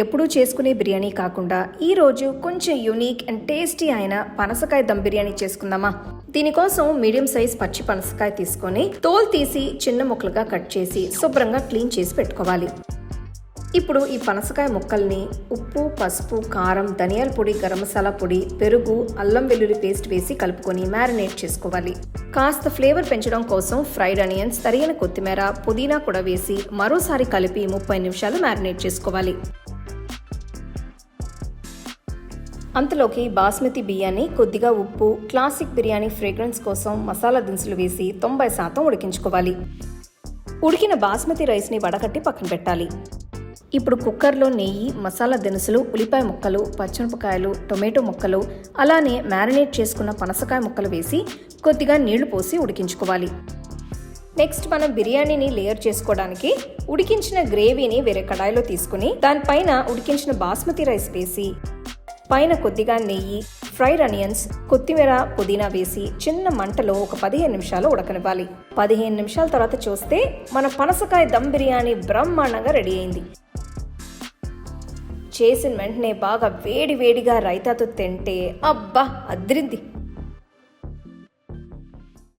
ఎప్పుడూ చేసుకునే బిర్యానీ కాకుండా ఈరోజు కొంచెం యూనిక్ అండ్ టేస్టీ అయిన పనసకాయ దమ్ బిర్యానీ చేసుకుందామా? దీనికోసం మీడియం సైజ్ పచ్చి పనసకాయ తీసుకొని తోలు తీసి చిన్న ముక్కలుగా కట్ చేసి శుభ్రంగా క్లీన్ చేసి పెట్టుకోవాలి. ఇప్పుడు ఈ పనసకాయ ముక్కల్ని ఉప్పు పసుపు కారం ధనియాల పొడి గరం మసాలా పొడి పెరుగు అల్లం వెల్లుల్లి పేస్ట్ వేసి కలుపుకొని మ్యారినేట్ చేసుకోవాలి. కాస్త ఫ్లేవర్ పెంచడం కోసం ఫ్రైడ్ ఆనియన్స్ తరిగిన కొత్తిమీర పుదీనా కూడా వేసి మరోసారి కలిపి ముప్పై నిమిషాలు మ్యారినేట్ చేసుకోవాలి. అంతలోకి బాస్మతి బియ్యాన్ని కొద్దిగా ఉప్పు క్లాసిక్ బిర్యానీ ఫ్రేగ్రెన్స్ కోసం మసాలా దినుసులు వేసి తొంభై శాతం ఉడికించుకోవాలి. ఉడికిన బాస్మతి రైస్ని వడకట్టి పక్కన పెట్టాలి. ఇప్పుడు కుక్కర్లో నెయ్యి మసాలా దినుసులు ఉల్లిపాయ ముక్కలు పచ్చిమిరపకాయలు టొమాటో ముక్కలు అలానే మ్యారినేట్ చేసుకున్న పనసకాయ ముక్కలు వేసి కొద్దిగా నీళ్ళు పోసి ఉడికించుకోవాలి. నెక్స్ట్ మనం బిర్యానీని లేయర్ చేసుకోవడానికి ఉడికించిన గ్రేవీని వేరే కడాయిలో తీసుకుని దానిపైన ఉడికించిన బాస్మతి రైస్ వేసి పైన కొద్దిగా నెయ్యి ఫ్రైడ్ అనియన్స్ కొత్తిమీర పుదీనా వేసి చిన్న మంటలో ఒక పదిహేను నిమిషాలు ఉడకనివ్వాలి. పదిహేను నిమిషాల తర్వాత చూస్తే మన పనసకాయ దమ్ బిర్యానీ బ్రహ్మాండంగా రెడీ అయింది. చేసిన వెంటనే బాగా వేడి వేడిగా రైతాతో తింటే అబ్బా అద్రింది.